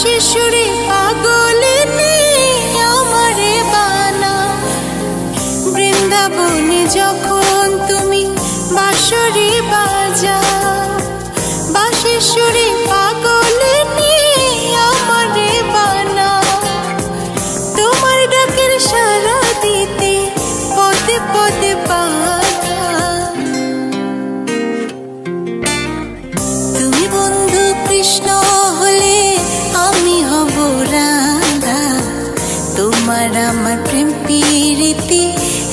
সুরে পাগলে আমারে বানা। বৃন্দাবনে যখন তুমি বাঁশরি বাজা বা সুরে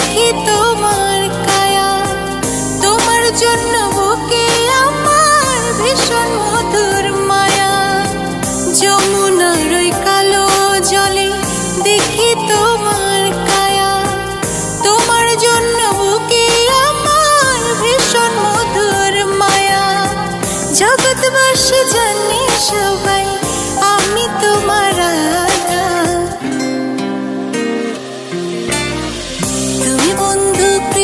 দেখি তোমার কায়া তোমার জন্য বুকে আমার ভীষণ মধুর মায়া। যমুনার ওই কালো জলে দেখি তোমার কায়া তোমার জন্য বুকে আমার ভীষণ মধুর মায়া। জগৎবাসী জানে সবাই, আমি তোমার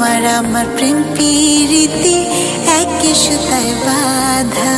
তোমার আমার প্রেম প্রীতি একই সুতায় বাধা।